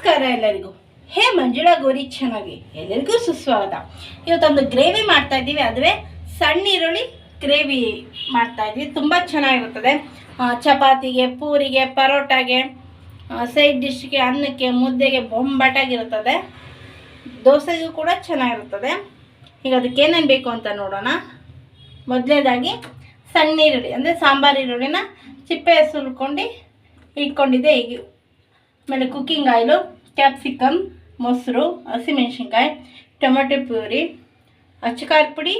ನಮಸ್ಕಾರ ಎಲ್ಲರಿಗೂ. ಹೇ ಮಂಜುಳಾ ಗೋರಿ, ಚೆನ್ನಾಗಿ. ಎಲ್ಲರಿಗೂ ಸುಸ್ವಾಗತ. ಇವತ್ತೊಂದು ಗ್ರೇವಿ ಮಾಡ್ತಾ ಇದ್ದೀವಿ. ಅದುವೇ ಸಣ್ಣ ಈರುಳ್ಳಿ ಗ್ರೇವಿ ಮಾಡ್ತಾ ಇದ್ವಿ ತುಂಬ ಚೆನ್ನಾಗಿರುತ್ತದೆ. ಚಪಾತಿಗೆ, ಪೂರಿಗೆ, ಪರೋಟಾಗೆ ಸೈಡ್ ಡಿಶ್ಗೆ ಅನ್ನಕ್ಕೆ, ಮುದ್ದೆಗೆ ಬೊಂಬಟಾಗಿರುತ್ತದೆ. ದೋಸೆಗೂ ಕೂಡ ಚೆನ್ನಾಗಿರುತ್ತದೆ. ಈಗ ಅದಕ್ಕೆ ಏನೇನು ಬೇಕು ಅಂತ ನೋಡೋಣ. ಮೊದಲನೇದಾಗಿ ಸಣ್ಣ ಈರುಳ್ಳಿ ಅಂದರೆ ಸಾಂಬಾರು ಈರುಳ್ಳಿನ ಚಿಪ್ಪೆ ಸುಲ್ಕೊಂಡು ಇಟ್ಕೊಂಡಿದ್ದೆ. ಈಗ ಆಮೇಲೆ ಕುಕ್ಕಿಂಗ್ ಆಯಿಲು ಕ್ಯಾಪ್ಸಿಕಮ್ ಮೊಸರು, ಹಸಿಮೆಣ್ಸಿನ್ಕಾಯಿ, ಟೊಮೆಟೊ ಪ್ಯೂರಿ ಅಚ್ಚಕಾರ ಪುಡಿ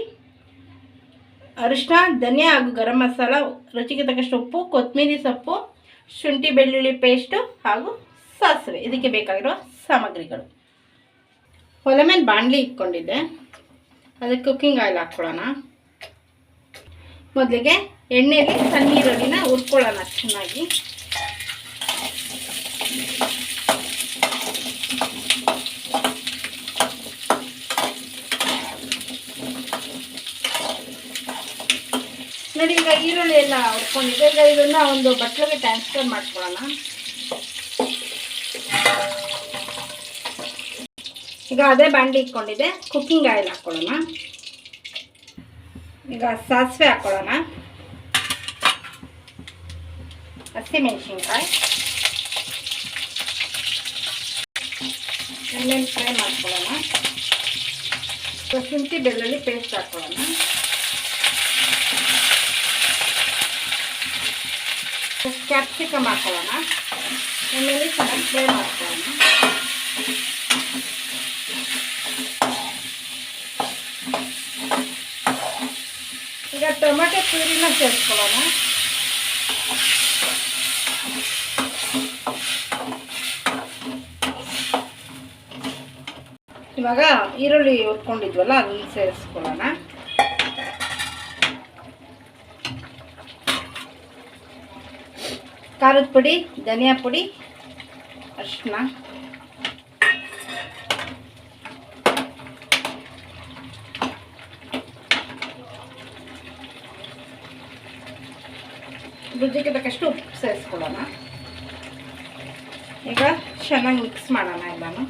ಅರಿಶಿನ ಧನಿಯಾ ಹಾಗೂ ಗರಂ ಮಸಾಲ, ರುಚಿಗೆ ತಕ್ಕಷ್ಟು ಉಪ್ಪು ಕೊತ್ತಂಬರಿ ಸೊಪ್ಪು, ಶುಂಠಿ ಬೆಳ್ಳುಳ್ಳಿ ಪೇಸ್ಟು ಹಾಗೂ ಸಾಸಿವೆ. ಇದಕ್ಕೆ ಬೇಕಾಗಿರೋ ಸಾಮಗ್ರಿಗಳು. ಒಲೆ ಮೇಲೆ ಬಾಣಲಿ ಇಟ್ಕೊಂಡಿದ್ದೆ. ಅದಕ್ಕೆ ಕುಕ್ಕಿಂಗ್ ಆಯಿಲ್ ಹಾಕ್ಕೊಳ್ಳೋಣ. ಮೊದಲಿಗೆ ಎಣ್ಣೆಯಲ್ಲಿ ಸಣ್ಣ ಈರುಳ್ಳಿನ ಹುರ್ಕೊಳ್ಳೋಣ ಚೆನ್ನಾಗಿ. ನೋಡಿ, ಈಗ ಈರುಳ್ಳಿ ಎಲ್ಲ ಹುರ್ಕೊಂಡಿದ್ದೆ ಈಗ ಇದನ್ನ ಒಂದು ಬಟ್ಲಿಗೆ ಟ್ರಾನ್ಸ್ಫರ್ ಮಾಡ್ಕೊಳ್ಳೋಣ. ಈಗ ಅದೇ ಬಾಂಡಿ ಇಟ್ಕೊಂಡಿದ್ದೆ. ಕುಕ್ಕಿಂಗ್ ಆಯಿಲ್ ಹಾಕ್ಕೊಳ್ಳೋಣ ಈಗ ಸಾಸಿವೆ ಹಾಕ್ಕೊಳ್ಳೋಣ ಹಸಿಮೆಣಸಿನ್ಕಾಯಿ ಎಣ್ಣೆ ಫ್ರೈ ಮಾಡ್ಕೊಳ್ಳೋಣ ಈಗ ಶುಂಠಿ ಬೆಳ್ಳುಳ್ಳಿ ಪೇಸ್ಟ್ ಹಾಕ್ಕೊಳ್ಳೋಣ ಕ್ಯಾಪ್ಸಿಕಮ್ ಹಾಕೊಳ್ಳೋಣ ಎಣ್ಣೆಲಿ ಚೆನ್ನಾಗಿ ಫ್ರೈ ಮಾಡ್ಕೊಳ್ಳೋಣ ಈಗ ಟೊಮೆಟೊ ಪ್ಯೂರಿನ ಸೇರಿಸ್ಕೊಳ್ಳೋಣ ಇವಾಗ ಈರುಳ್ಳಿ ಹುರ್ಕೊಂಡಿದ್ವಲ್ಲ, ಅದನ್ನ ಸೇರಿಸ್ಕೊಳ್ಳೋಣ. ಖಾರದ ಪುಡಿ, ಧನಿಯಾ ಪುಡಿ ಅರಿಶಿನ ರುಚಿಗೆ ಬೇಕಷ್ಟು ಉಪ್ಪು ಸೇರಿಸ್ಕೊಳ್ಳೋಣ. ಈಗ ಚೆನ್ನಾಗಿ ಮಿಕ್ಸ್ ಮಾಡೋಣ ಎಲ್ಲಾನು.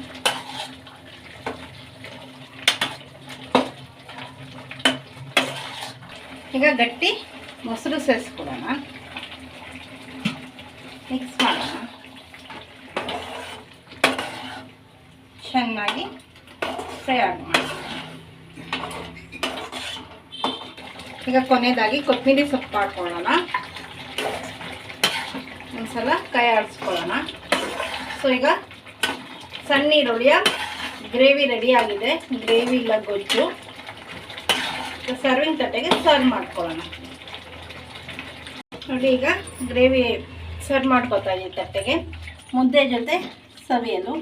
ಈಗ ಗಟ್ಟಿ ಮೊಸರು ಸೇರಿಸ್ಕೊಡೋಣ. ಮಿಕ್ಸ್ ಮಾಡೋಣ. ಚೆನ್ನಾಗಿ ಫ್ರೈ ಆಗಿ ಈಗ ಕೊನೆಯದಾಗಿ ಕೊತ್ತಂಬರಿ ಸೊಪ್ಪು ಹಾಕ್ಕೊಳ್ಳೋಣ ಒಂದ್ಸಲ ಕೈ ಆಡಿಸ್ಕೊಳ್ಳೋಣ ಸೊ ಈಗ ಸಣ್ಣ ಈರುಳ್ಳಿಯ ಗ್ರೇವಿ ರೆಡಿ ಆಗಿದೆ. ಗ್ರೇವಿ ಇಲ್ಲ ಗೊಜ್ಜು. ಸರ್ವಿಂಗ್ ತಟ್ಟೆಗೆ ಸರ್ವ್ ಮಾಡ್ಕೊಳ್ಳೋಣ. ನೋಡಿ ಈಗ ಗ್ರೇವಿ ಸರ್ವ್ ಮಾಡ್ಕೊತಾ ಇದ್ದೀವಿ ತಟ್ಟೆಗೆ. ಮುದ್ದೆ ಜೊತೆ ಸವಿಯಲು.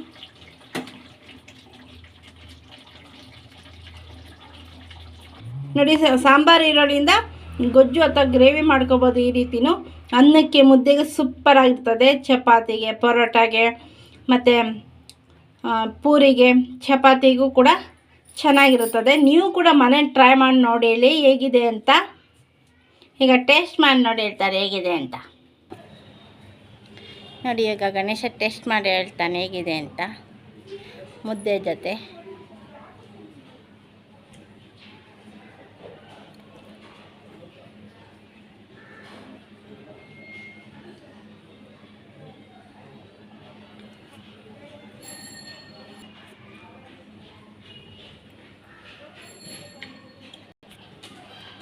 ನೋಡಿ ಸಾಂಬಾರು ಈರುಳ್ಳಿಯಿಂದ ಗೊಜ್ಜು ಅಥವಾ ಗ್ರೇವಿ ಮಾಡ್ಕೋಬೋದು ಈ ರೀತಿನೂ. ಅನ್ನಕ್ಕೆ ಮುದ್ದೆಗೆ ಸೂಪರ್ ಆಗಿರ್ತದೆ. ಚಪಾತಿಗೆ, ಪರೋಟಾಗೆ, ಮತ್ತು ಪೂರಿಗೆ, ಚಪಾತಿಗೂ ಕೂಡ ಚೆನ್ನಾಗಿರುತ್ತದೆ. ನೀವು ಕೂಡ ಮನೇಲಿ ಟ್ರೈ ಮಾಡಿ ನೋಡಿ ಹೇಳಿ ಹೇಗಿದೆ ಅಂತ. ಈಗ ಟೇಸ್ಟ್ ಮಾಡಿ ನೋಡಿ ಹೇಳ್ತಾರೆ ಹೇಗಿದೆ ಅಂತ. ನೋಡಿ, ಈಗ ಗಣೇಶ ಟೇಸ್ಟ್ ಮಾಡಿ ಹೇಳ್ತಾನೆ ಹೇಗಿದೆ ಅಂತ. ಮುದ್ದೆ ಜೊತೆ.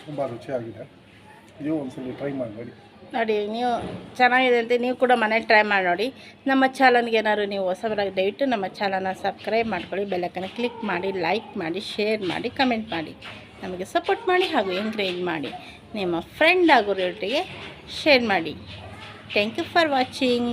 ತುಂಬ ರುಚಿಯಾಗಿದೆ ನೀವು ಒಂದ್ಸಲ ಟ್ರೈ ಮಾಡಿ, ನೋಡಿ. ನೀವು ಚೆನ್ನಾಗಿದೆ ಅಂತ ನೀವು ಕೂಡ ಮನೇಲಿ ಟ್ರೈ ಮಾಡಿ, ನೋಡಿ. ನಮ್ಮ ಚಾನಲ್ಗೆ ಏನಾದ್ರು ನೀವು ಹೊಸಬರಾಗಿ ದಯವಿಟ್ಟು ನಮ್ಮ ಚಾನಲ್ನ ಸಬ್ಸ್ಕ್ರೈಬ್ ಮಾಡ್ಕೊಳ್ಳಿ ಬೆಲ್ಲಕ್ಕನ್ನು ಕ್ಲಿಕ್ ಮಾಡಿ ಲೈಕ್ ಮಾಡಿ ಶೇರ್ ಮಾಡಿ ಕಮೆಂಟ್ ಮಾಡಿ. ನಮಗೆ ಸಪೋರ್ಟ್ ಮಾಡಿ ಹಾಗೂ ಎಂಕರೇಜ್ ಮಾಡಿ. ನಿಮ್ಮ ಫ್ರೆಂಡ್ ಆಗೋರೊಟ್ಟಿಗೆ ಶೇರ್ ಮಾಡಿ. Thank you for watching